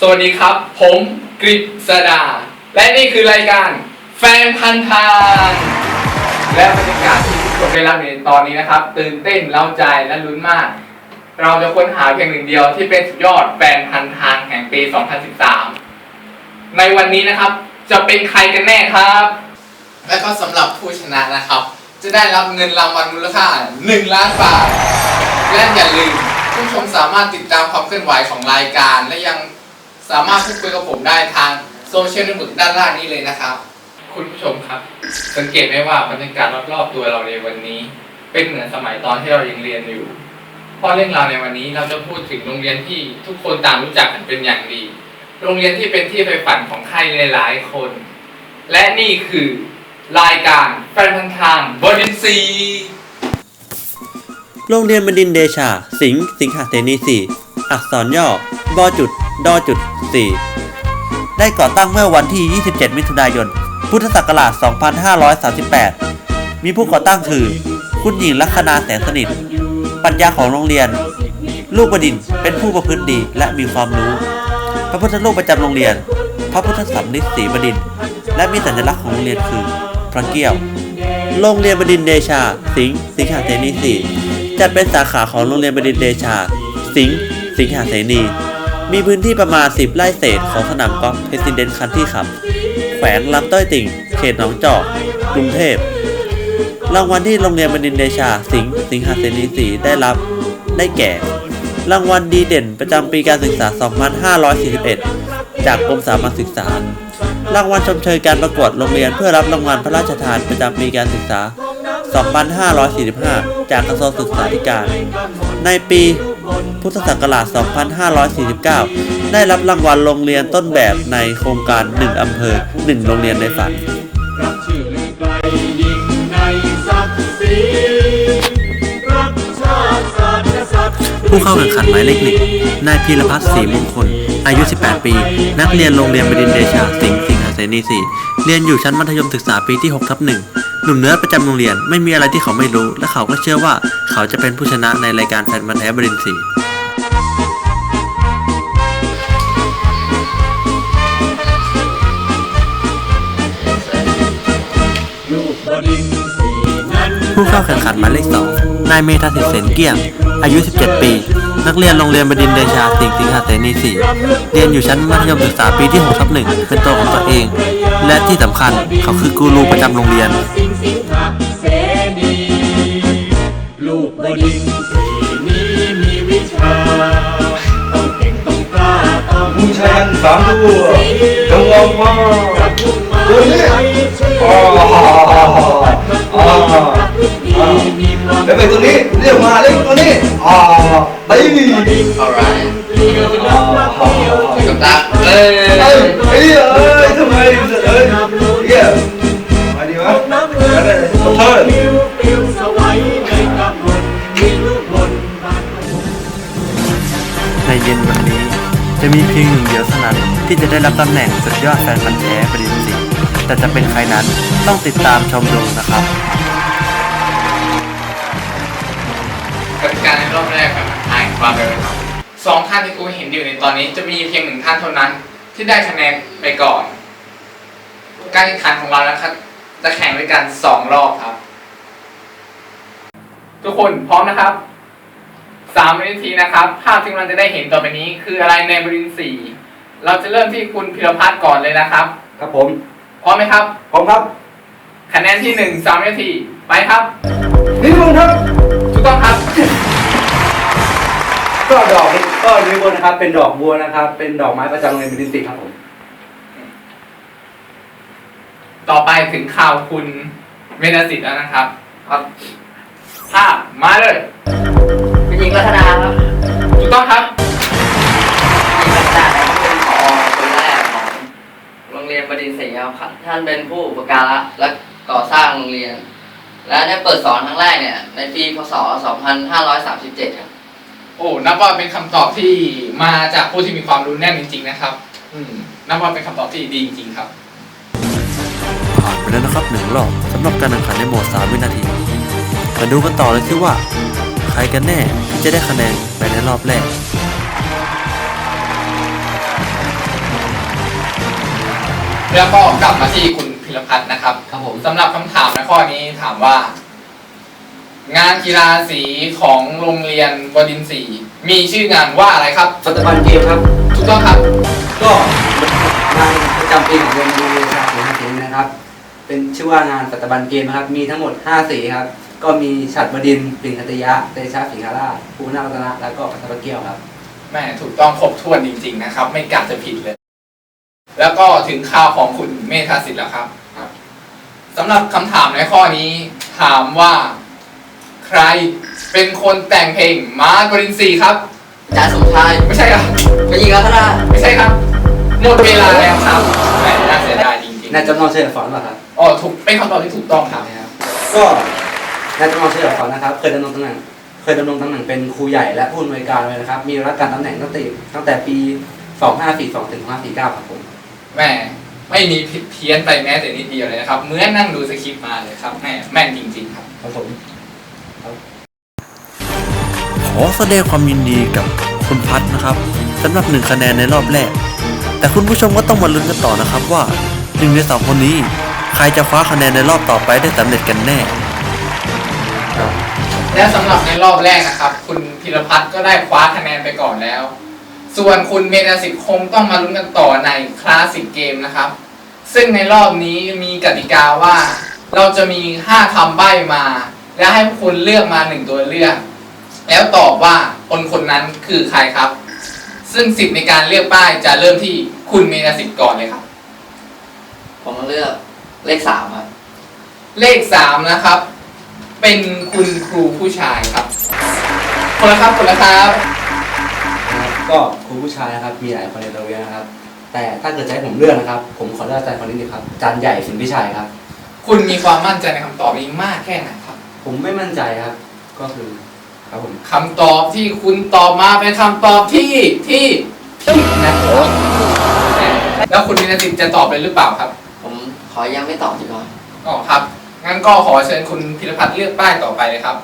สวัสดีครับ ผมกฤษดา และนี่คือรายการแฟนพันธ์ทางและบรรยากาศที่ทุกคนได้รับในตอนนี้นะครับ ตื่นเต้นเร้าใจและลุ้นมาก เราจะค้นหาเพียงหนึ่งเดียวที่เป็นสุดยอดแฟนพันธ์ทางแห่งปี 2013 ในวันนี้นะครับจะเป็นใครกันแน่ครับ และก็สำหรับผู้ชนะนะครับ จะได้รับเงินรางวัลมูลค่า 1 ล้านบาทและอย่าลืมผู้ชมสามารถติดตามความเคลื่อนไหวของรายการ และยัง สามารถพูดคุยกับผมได้ทางโซเชียลเน็ตเวิร์กด้านล่างนี้เลยนะครับ คุณผู้ชมครับ สังเกตไหมว่าบรรยากาศรอบๆตัวเราในวันนี้ เป็นเหมือนสมัยตอนที่เรายังเรียนอยู่เพราะเรื่องราวในวันนี้เราจะพูดถึงโรงเรียนที่ทุกคนต่างรู้จักกันเป็นอย่างดี โรงเรียนที่เป็นที่ใฝ่ฝันของใครหลายๆคน และนี่คือรายการแฟนพันธ์ทางบรินซีโรงเรียนบดินทร์เดชา สิงห์สิงหเสนีสี่อักษรย่อบอจุด ดอจุดสี่ได้ก่อตั้งเมื่อวันที่ 27 มิถุนายน พุทธศักราช 2538 มีผู้ก่อตั้งคือ คุณหญิงลัคนาแสงสนิท ปัญญาของโรงเรียน ลูกบดินเป็นผู้ประพฤติดีและมีความรู้ พระพุทธรูปประจำโรงเรียน พระพุทธสำริดศรีบดิน และมีสัญลักษณ์ของโรงเรียนคือ พระเกี้ยว โรงเรียนบดินเดชา สิงห์สิงหาเสนีสี่จัดเป็นสาขาของโรงเรียนบดินเดชา สิงห์สิงหาเสนี มีพื้นที่ประมาณ 10 ไร่เศษของสนามกอล์ฟเพซิเดนคันที่ขับ แขวงลำต้อยติ่ง เขตหนองจอก กรุงเทพ รางวัลที่โรงเรียนบดินเดชา สิงห์สิงหาเสนีสีได้รับได้แก่ รางวัลดีเด่นประจำปีการศึกษา 2541 จากกรมสามัญศึกษา รางวัลชมเชยการประกวดโรงเรียนเพื่อรับรางวัลพระราชทานประจำปีการศึกษา 2545 จากกระทรวงศึกษาธิการ ในปีพุทธศักราช 2549 ได้รับรางวัลโรงเรียนต้นแบบในโครงการ 1 อำเภอ 1 โรงเรียนในฝันผู้เข้าแข่งขันหมายเลขหนึ่งนายพีรพัฒน์ศรีมงคล อายุ 18 ปี นักเรียนโรงเรียนบดินเดชา สิงห์สิงหเสนีสี่เรียนอยู่ชั้นมัธยมศึกษาปีที่6ทับหนึ่งหนุ่มเนื้อประจำโรงเรียนไม่มีอะไรที่เขาไม่รู้ และเขาก็เชื่อว่าเขาจะเป็นผู้ชนะในรายการแฟนมันธุ์แท้บดินทร์สี่ลูกบดินสีผู้เข้าแข่งขันหมายเลขสองนายเมธาสิทธิ์เสนเกียง อายุ 17 ปี นักเรียนโรงเรียนบดินทร์เดชาสิงห์สิงหเสนีสี่เรียนอยู่ชั้นมัธยมศึกษาปีที่6ทับหนึ่งเป็นตัวของตัวเอง และที่สำคัญเขาคือกูรูประจำโรงเรียน ลูกบดินสีนี้มีวิชา ต้องเก่งต้องกล้าต้องมึงใช้กันสามตัวจงลองมารักมุ่าตัวนี้อ๋ออ๋อมีความแล้วไปตัวนี้เรียกมาเรียกตัวนี้อ่าตี alright เดียวนับรักเดียวกับตาเอ้เอ้ยเอ้ยเอ้ยทำไมเอ้ยเหี้ยมาดีวะน้ำเงินแล้วได้ขอโทษในเย็นวันนี้ จะมีเพียงหนึ่งเดียวเท่านั้นที่จะได้รับตำแหน่งสุดยอดแฟนพันธ์แท้ประดิษฐ์สีแต่จะเป็นใครนั้นต้องติดตามชมดูนะครับกติกาในรอบแรกครับ ถ่ายความเร็วนะครับสองท่านที่กูเห็นอยู่ในตอนนี้จะมีเพียงหนึ่งท่านเท่านั้น ที่ได้คะแนนไปก่อน การแข่งขันของเรานะครับ จะแข่งด้วยกันสองรอบครับ ทุกคนพร้อมนะครับสามวินาทีนะครับ ภาพที่เราจะได้เห็นต่อไปนี้คืออะไรในบรินสีเราจะเริ่มที่คุณพิรพัฒน์ก่อนเลยนะครับ ครับผม พร้อมไหมครับพร้อมครับ คะแนนที่หนึ่งสามวินาที ไปครับ นี่มึงครับ ถูกต้องครับ ก็ดอกก็ริบนนะครับ เป็นดอกบัวนะครับ เป็นดอกไม้ประจำโรงเรียนบิดินติครับผมต่อไปถึงข่าวคุณเมนสิทธิ์แล้วนะครับ ครับภาพมาเลยเป็นหญิงลัคนาครับถูกต้องครับหญิงลัคนาเป็นผอคนแรกของโรงเรียนบดินทร์ศรีครับท่านเป็นผู้อุปการะและก่อสร้างโรงเรียน และได้เปิดสอนครั้งแรกเนี่ยในปีพศ 2537 ครับ โอ้นับว่าเป็นคำตอบที่มาจากผู้ที่มีความรู้แน่นจริง ๆ นะครับ อืมนับว่าเป็นคำตอบที่ดีจริงๆครับ ผ่านไปแล้วนะครับหนึ่งรอบสำหรับการแข่งขันในโหมด 3 วินาที มาดูกันต่อเลยที่ว่า ใครกันแน่ที่จะได้คะแนนไปในรอบแรก แล้วก็กลับมาที่คุณพิรพัฒน์นะครับ ครับผม สำหรับคำถามในข้อนี้ถามว่า งานกีฬาสีของโรงเรียนบดินทร์ศรีมีชื่องานว่าอะไรครับปัจจุบันเกมครับ ถูกต้องครับ ก็งานประจำปีของโรงเรียนวิชาศิลป์ศิลป์นะครับ เป็นชื่อว่างานปัจจุบันเกมนะครับ มีทั้งหมด 5 สีครับ ก็มีฉัตรบดินทร์ปิ่นคัตยะเตชะสิงหราชภูนารัตนะ แล้วก็ปัตตะเกียวครับ แม่ถูกต้องครบถ้วนจริง ๆ นะครับ ไม่กัดจะผิดเลย แล้วก็ถึงข่าวของคุณเมธาสิทธิ์แล้วครับสำหรับคำถามในข้อนี้ ถามว่า ใครเป็นคนแต่งเพลงมาร์กบรินทรีครับอาจารย์สมชายไม่ใช่ครับ ไปยิงแล้วก็ได้ไม่ใช่ครับ หมดเวลาแล้วครับแหมน่าเสียดายจริงนายจำลองเฉลิมสอนป่ะครับๆอ๋อถูกเป็นคำตอบที่ถูกต้องครับก็นายจำลองเฉลิมสอนนะครับ เคยดำรงตำแหน่งเคยดำรงตำแหน่งเป็นครูใหญ่และผู้อำนวยการเลยนะครับ มีรับการตำแหน่งตั้งแต่ตั้งแต่ปี 2542ถึง2549ครับผมแม่ไม่มีผิดเพี้ยนไปแม้แต่นิดเดียวเลยนะครับเหมื่อนนั่งดูสคริปต์มาเลยครับแม่แม่นจริงๆครับ ครับผมข อแสดงความยินดีกับคุณพัฒน์นะครับสำหรับหนึ่งคะแนนในรอบแรก แต่คุณผู้ชมก็ต้องมาลุ้นกันต่อนะครับว่าหนึ่งในสองคนนี้ ใครจะคว้าคะแนนในรอบต่อไปได้สำเร็จกันแน่ และสำหรับในรอบแรกนะครับ คุณพิรพัฒน์ก็ได้คว้าคะแนนไปก่อนแล้ว ส่วนคุณเมธาสิทธิ์คงต้องมาลุ้นกันต่อในคลาสสิกเกมนะครับ ซึ่งในรอบนี้มีกติกาว่า เราจะมี 5คำใบ้มา และให้คุณเลือกมาหนึ่งตัวเลือก แล้วตอบว่าคนคนนั้นคือใครครับ ซึ่งสิทธิ์ในการเลือกป้ายจะเริ่มที่คุณเมธาสิทธิ์ก่อนเลยครับ ผมเลือกเลขสามครับ เลขสามนะครับ เป็นคุณครูผู้ชายครับคนละครับคนละครับนะครับ ก็ครูผู้ชายนะครับ มีหลายคนในโรงเรียนนะครับ แต่ถ้าเกิดจะให้ผมเลือกนะครับ ผมขอเลือกอาจารย์คนนี้ดีครับอาจารย์ใหญ่สินพิชัยครับ คุณมีความมั่นใจในคำตอบนี้มากแค่ไหนครับ ผมไม่มั่นใจครับ ก็คือ ครับผมคำตอบที่คุณตอบมาเป็นคำตอบที่ที่ผิดนะครับแล้วคุณมินสิทธิ์จะตอบเลยหรือเปล่าครับ ผมขอยังไม่ตอบดีกว่าอ๋อครับ งั้นก็ขอเชิญคุณพิรพัฒน์เลือกป้ายต่อไปเลยครับ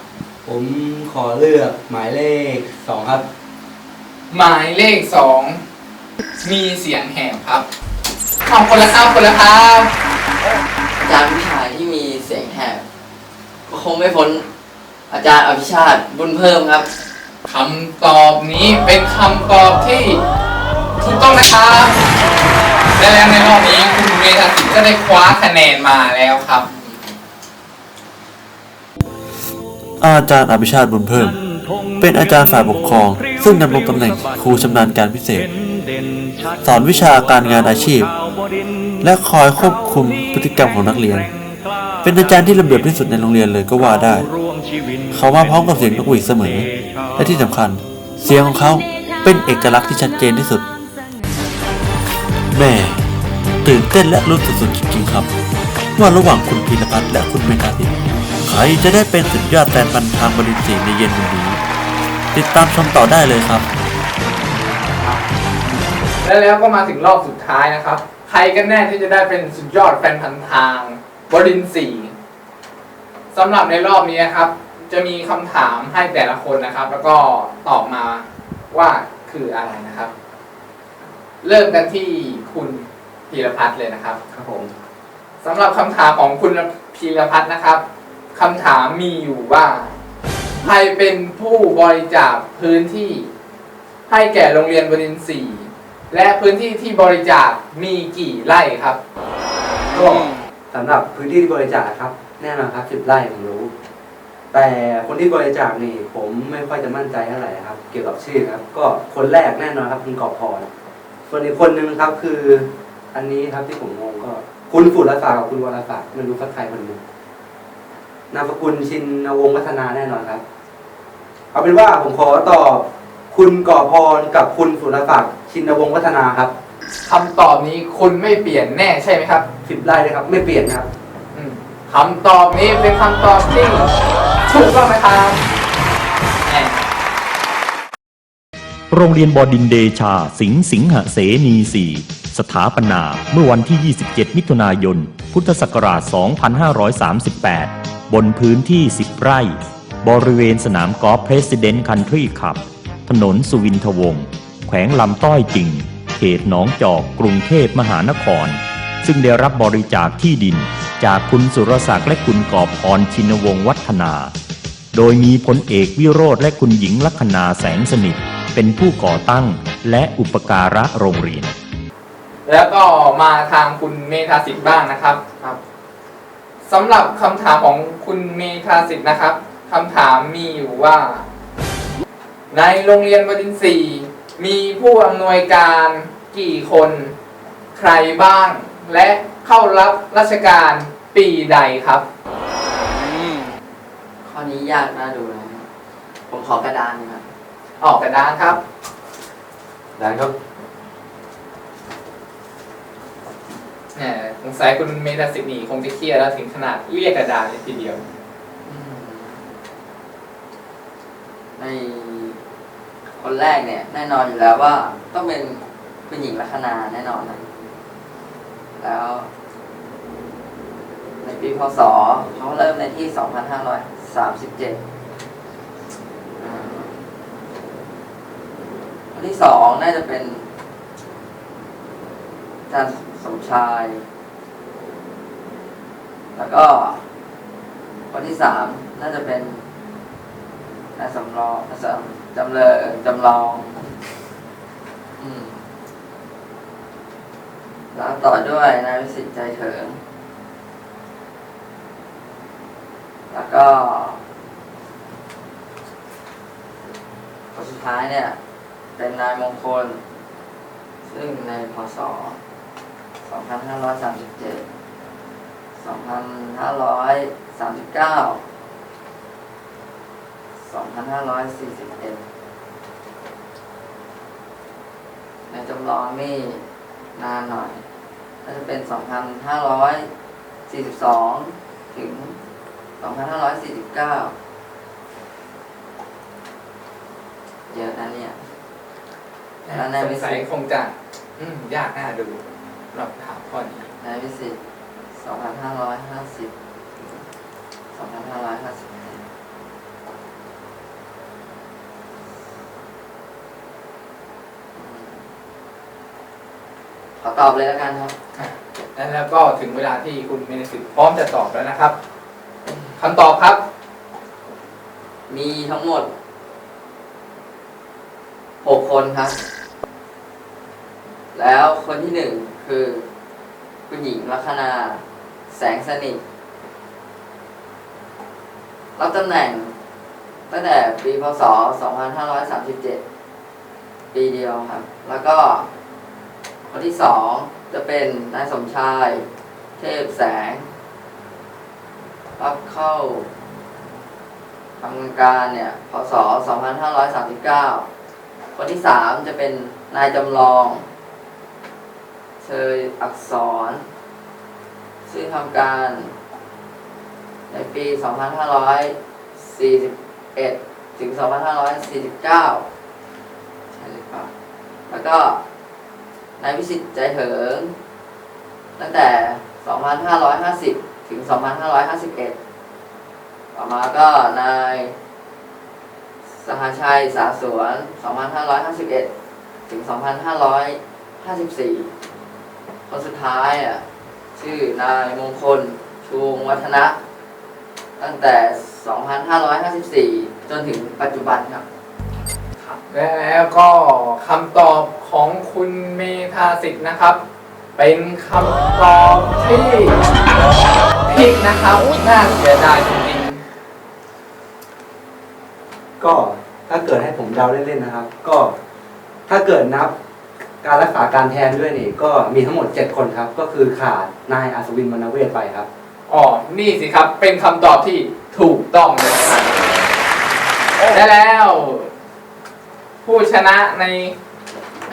ผมขอเลือกหมายเลขสองครับ หมายเลขสองมีเสียงแหบครับขอบคนละครับคนละครับอาจารย์ผู้ชายที่มีเสียงแหบก็คงไม่พ้น อาจารย์อภิชาติบุญเพิ่มครับ คำตอบนี้เป็นคำตอบที่ถูกต้องนะครับและแล้วในรอบนี้คุณเมธาสิทธิ์ก็ได้คว้าคะแนนมาแล้วครับ อาจารย์อภิชาติบุญเพิ่ม เป็นอาจารย์ฝ่ายปกครอง ซึ่งดำรงตำแหน่งครูชำนาญการพิเศษ สอนวิชาการงานอาชีพ และคอยควบคุมพฤติกรรมของนักเรียน เป็นอาจารย์ที่ระเบียบที่สุดในโรงเรียนเลยก็ว่าได้ เขามาพร้อมกับเสียงนกหวีดเสมอ และที่สำคัญ เสียงของเขาเป็นเอกลักษณ์ที่ชัดเจนที่สุด แม่ตื่นเต้นและลุ้นสุดจริงๆครับ ว่าระหว่างคุณพีรพัฒน์และคุณเมธาทิพย์ใครจะได้เป็นสุดยอดแฟนพันธ์ทางบริษีในเย็นวันนี้ ติดตามชมต่อได้เลยครับ และแล้วก็มาถึงรอบสุดท้ายนะครับ ใครกันแน่ที่จะได้เป็นสุดยอดแฟนพันธ์ทาง บรินทร์สีสำหรับในรอบนี้นะครับ จะมีคำถามให้แต่ละคนนะครับ แล้วก็ตอบมาว่าคืออะไรนะครับ เริ่มกันที่คุณพีรพัฒน์เลยนะครับครับผมสำหรับคำถามของคุณพีรพัฒน์นะครับคำถามมีอยู่ว่า ใครเป็นผู้บริจาคพื้นที่ ให้แก่โรงเรียนบดินทร์สี่และพื้นที่ที่บริจาคมีกี่ไร่ครับก็ สำหรับพื้นที่ที่บริจาคครับ แน่นอนครับสิบไร่ผมรู้ แต่คนที่บริจาคนี่ ผมไม่ค่อยจะมั่นใจเท่าไหร่ครับ เกี่ยวกับชื่อครับ ก็คนแรกแน่นอนครับคุณกอบพรส่วนอีกคนนึงครับคือ อันนี้ครับที่ผมงงก็ คุณฝุ่นรัศากับคุณวรศักดิ์ไม่รู้สักใครคนหนึงนามสกุลชินวงศ์วัฒนาแน่นอนครับ เอาเป็นว่าผมขอตอบคุณก่อพรกับคุณสุรศักดิ์ชินวงศ์วัฒนาครับ คำตอบนี้คุณไม่เปลี่ยนแน่ใช่ไหมครับ สิบไร่เลยครับ ไม่เปลี่ยนนะครับ อืมคำตอบนี้เป็นคำตอบที่ถูกต้องไหมครับแหม่โรงเรียนบดินทร์เดชา สิงห์สิงหเสนีสีสถาปนาเมื่อวันที่ 27 มิถุนายน พุทธศักราช 2538 บนพื้นที่ 10 ไร่ บริเวณสนามกอล์ฟเพรสิดเน t คันทรีขับถนนสุวินทวงศ์แขวงลำต้อยจริง เขตหนองจอกกรุงเทพมหานคร ซึ่งได้รับบริจาคที่ดิน จากคุณสุรศักดิ์และคุณกอบพรชินวงศ์วัฒนา โดยมีพลเอกวิโรธและคุณหญิงลัคนาแสงสนิท เป็นผู้ก่อตั้งและอุปการะโรงเรียน แล้วก็มาทางคุณเมธาสิทธิ์บ้างนะครับครับสำหรับคำถามของคุณเมธาสิทธิ์นะครับคำถามมีอยู่ว่า ในโรงเรียนบดินทรีย์มีผู้อำนวยการกี่คน ใครบ้าง และเข้ารับราชการปีใดครับ ข้อนี้ยากน่าดูนะครับผมขอกระดานครับออกกระดานครับได้ครับแหมสงสัยคุณเมธาสิทธิ์นี่คงจะเครียดแล้วถึงขนาดเรียกกระดานเลยทีเดียว ในคนแรกเนี่ย แน่นอนอยู่แล้วว่าต้องเป็นคุณหญิงลัคนาแน่นอนนะ แล้ว ในปีพศเขาเริ่มในที่ 2537อันที่สองน่าจะเป็นอาจารย์สมชาย แล้วก็คนที่สามน่าจะเป็นนายสำรองสำจำเลยจำลอง อืม แล้วต่อด้วยนายวิสิตใจเถิง แล้วก็คนสุดท้ายเนี่ย เป็นนายมงคล ซึ่งในพศ 2537 2539 2541 ในจำลองนี่ นานหน่อยน่าจะเป็น 2542 ถึง 2549 เยอะนะเนี่ย แล้วในสวิงสัยสิตคงจะอืมยากน่าดูสำหรับถามข้อนี้นายวิสิต2550 2551 ขอตอบเลยแล้วกันครับแล้วก็ถึงเวลาที่คุณเมนสิทธิ์พร้อมจะตอบแล้วนะครับคำตอบครับ มีทั้งหมดหกคนครับ แล้วคนที่หนึ่งคือ คุณหญิงลัคนา แสงสนิทรับตำแหน่ง ตั้งแต่ปีพศ 2537 ปีเดียวครับ แล้วก็ คนที่สองจะเป็นนายสมชาย เทพแสง รับเข้าทำการเนี่ยพศ 2539 คนที่สามจะเป็นนายจำลองเชยอักษร ซึ่งทำการ ในปี 2541 ถึง 2549 ใช่หรือเปล่าแล้วก็ นายวิสิตใจเหิง ตั้งแต่ 2550 ถึง 2551 ต่อมาก็นายสหชัยสาสวน 2551 ถึง 2554 คนสุดท้ายอะชื่อนายมงคลชูงวัฒนะ ตั้งแต่ 2554 จนถึงปัจจุบันครับ แล้วก็คำตอบของคุณเมธาสิทธิ์นะครับ เป็นคำตอบที่ผิดนะครับน่าเสียดายจริงก็ถ้าเกิดให้ผมเดาเล่นๆนะครับ ก็ถ้าเกิดนับการรักษาการแทนด้วยนี่ ก็มีทั้งหมด 7 คนครับ ก็คือขาดนายอัศวินมณเวศไปครับ ๆอ๋อนี่สิครับ เป็นคำตอบที่ถูกต้องเลยครับและแล้ว ผู้ชนะใน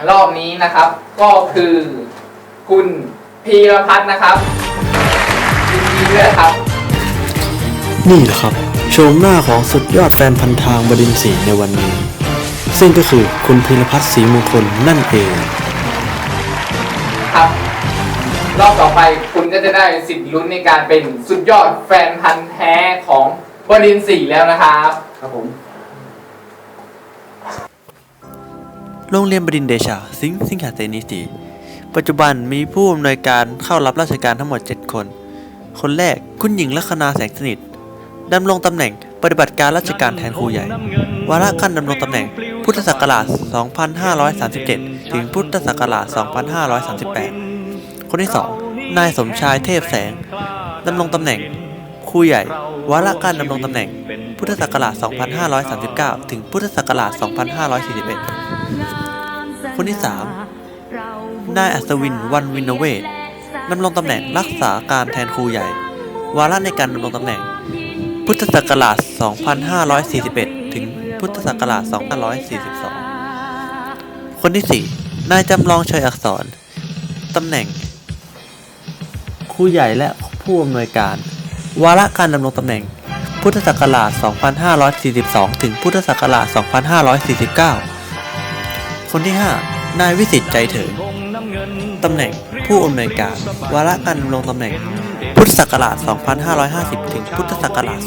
รอบนี้นะครับ ก็คือคุณพีรพัฒน์นะครับยินดีด้วยครับ นี่แหละครับโฉมหน้าของสุดยอดแฟนพันธ์ทางบดินทร์ศรีในวันนี้ ซึ่งก็คือคุณพิรพัฒน์ศรีมงคลนั่นเอง ครับ รอบต่อไปคุณก็จะได้สิทธิ์ลุ้นในการเป็นสุดยอดแฟนพันธ์แท้ของบดินทร์สี่แล้วนะครับ ครับผม โรงเรียนบดินเดชา สิงห์สิงหาเสนีสีปัจจุบันมีผู้อำนวยการเข้ารับราชการทั้งหมด 7 คน คนแรกคุณหญิงลัคนาแสงสนิทดำรงตำแหน่งปฏิบัติการราชการแทนครูใหญ่ วาระการดำรงตำแหน่ง พุทธศักราช 2537 ถึงพุทธศักราช 2538 คนที่ 2 นายสมชายเทพแสงดำรงตำแหน่ง ครูใหญ่ วาระการดำรงตำแหน่ง พุทธศักราช 2539 ถึงพุทธศักราช 2541 คนที่3นายอัศวินวันวินเวศดำรงตำแหน่งรักษาการแทนครูใหญ่ วาระในการดำรงตำแหน่ง พุทธศักราช 2541 ถึงพุทธศักราช 2542 คนที่ 4 นายจำลองชัยอักษร ตำแหน่ง ครูใหญ่และผู้อำนวยการ วาระการดำรงตำแหน่ง พุทธศักราช 2542 ถึงพุทธศักราช 2549 คนที่ 5 นายวิสิทธิ์ใจเถิงตำแหน่งผู้อำนวยการ วาระการดำรงตำแหน่ง พุทธศักราช 2550 ถึงพุทธศักราช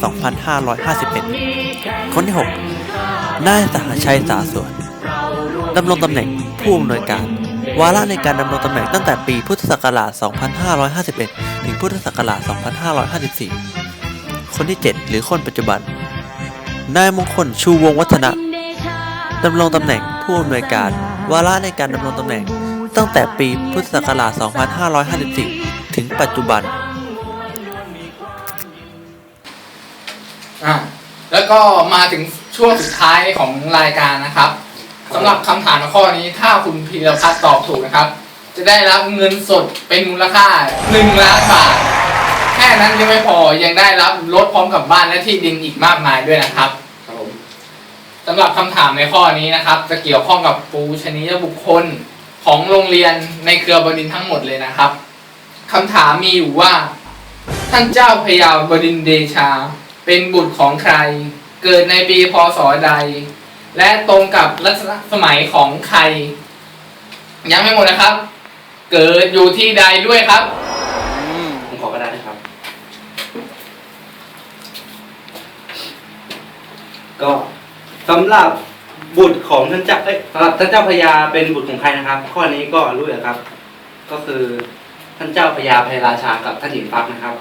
2551 คนที่ 6 นายสหชัยสาสวนดำรงตำแหน่งผู้อำนวยการ วาระในการดำรงตำแหน่งตั้งแต่ปีพุทธศักราช 2551 ถึงพุทธศักราช 2554 คนที่ 7 หรือคนปัจจุบัน นายมงคลชูวงวัฒนะดำรงตำแหน่ง ผู้อำนวยการ วาระในการดำรงตำแหน่ง ตั้งแต่ปีพุทธศักราช 2554 ถึงปัจจุบันอะแล้วก็มาถึงช่วงสุดท้ายของรายการนะครับสำหรับคำถามข้อนี้ถ้าคุณพีรพัฒน์ตอบถูกนะครับ จะได้รับเงินสดเป็นมูลค่า1ล้านบาท แค่นั้นยังไม่พอยังได้รับรถพร้อมกับบ้านและที่ดินอีกมากมายด้วยนะครับ สำหรับคำถามในข้อนี้นะครับ จะเกี่ยวข้องกับปูชนียบุคคลของโรงเรียนในเครือบดินทั้งหมดเลยนะครับคำถามมีอยู่ว่า ท่านเจ้าพยาบดินเดชา เป็นบุตรของใคร เกิดในปีพศใด และตรงกับรัชสมัยของใครยังไม่หมดนะครับ เกิดอยู่ที่ใดด้วยครับผมขอกระดาษนะครับ ก็ สำหรับบุตรของท่านเจ้าเอ้ยสำหรับท่านเจ้าพญาเป็นบุตรของใครนะครับ ข้อนี้ก็รู้อยู่แล้วครับ ก็คือท่านเจ้าพญาภัยราชากับท่านหญิงฟักนะครับ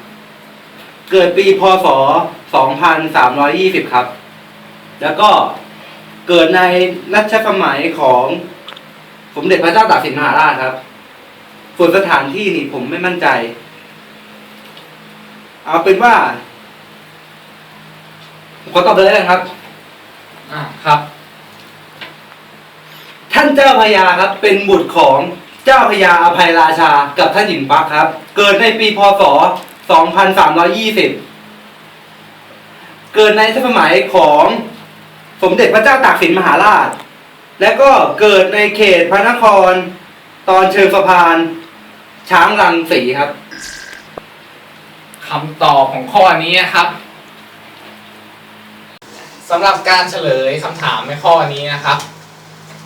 เกิดปีพศ 2320 ครับ แล้วก็เกิดในรัชสมัยของสมเด็จพระเจ้าตากสินมหาราชครับ ส่วนสถานที่นี่ผมไม่มั่นใจ เอาเป็นว่าผมขอตอบเลยแล้วกันครับ อ่าครับ ท่านเจ้าพญาครับ เป็นบุตรของเจ้าพญาอภัยราชากับท่านหญิงฟักครับ เกิดในปีพศ 2320 เกิดในสมัยของสมเด็จพระเจ้าตากสินมหาราช และก็เกิดในเขตพระนคร ตอนเชิงสะพาน ช้างรังสีครับ คำตอบของข้อนี้นะครับ สำหรับการเฉลยคำถามในข้อนี้นะครับ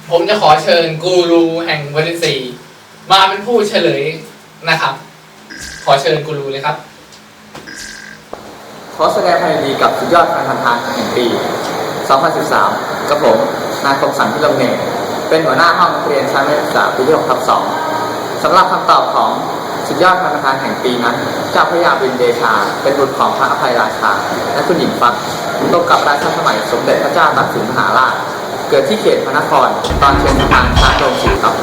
ผมจะขอเชิญกูรูแห่งวันที่มาเป็นผู้เฉลยนะครับ ขอเชิญกูรูเลยครับขอแสดงความยินดีกับสุดยอดการพันทางแห่งปี 2013 กับผมนายคมสันพิรมเนตเป็นหัวหน้าห้องเรียนชั้นนักศึกษาปีที่6ทับ2สำหรับคำตอบของ สุดยอดการพันทางแห่งปีนั้นเจ้าพระยาบินเดชา เป็นบุตรของพระอภัยราชา และคุณหญิงฟักตรงกับราชสมัยสมเด็จพระเจ้าตากสินมหาราช เกิดที่เขตพระนคร ตอนเชิงสะพานช้างโรงสีครับ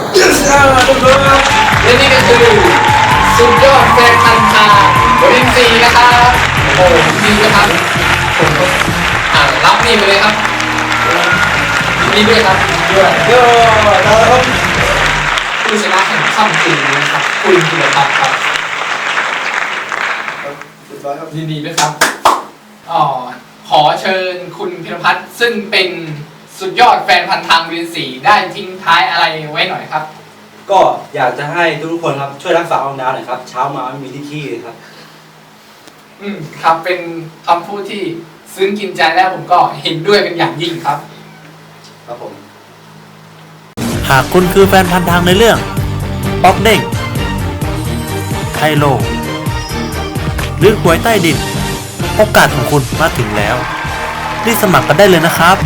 และนี่ก็คือสุดยอดแฟนพันธ์ทางบรินซีนะครับโอ้โหดีนะครับผมก็อ่ารับนี่ไปเลยครับยินดีด้วยครับด้วยเยอะ ผู้ชนะแห่งค่ำคืนนี้นะครับคุณพิรพัฒน์ครับยินดีด้วยครับอ๋อขอเชิญคุณพิรพัฒน์ซึ่งเป็นสุดยอดแฟนพันธ์ทางบรินซีได้ทิ้งท้ายอะไรไว้หน่อยครับ ก็อยากจะให้ทุกๆคนครับช่วยรักษาห้องน้ำหน่อยครับ เช้ามาไม่มีที่ขี้เลยครับ อืมครับเป็นคำพูดที่ซึ้งกินใจแล้วผมก็เห็นด้วยเป็นอย่างยิ่งครับ ครับผมหากคุณคือแฟนพันธ์ทางในเรื่อง ป๊อกเด้งไฮโล หรือหวยใต้ดิน โอกาสของคุณมาถึงแล้ว รีบสมัครกันได้เลยนะครับ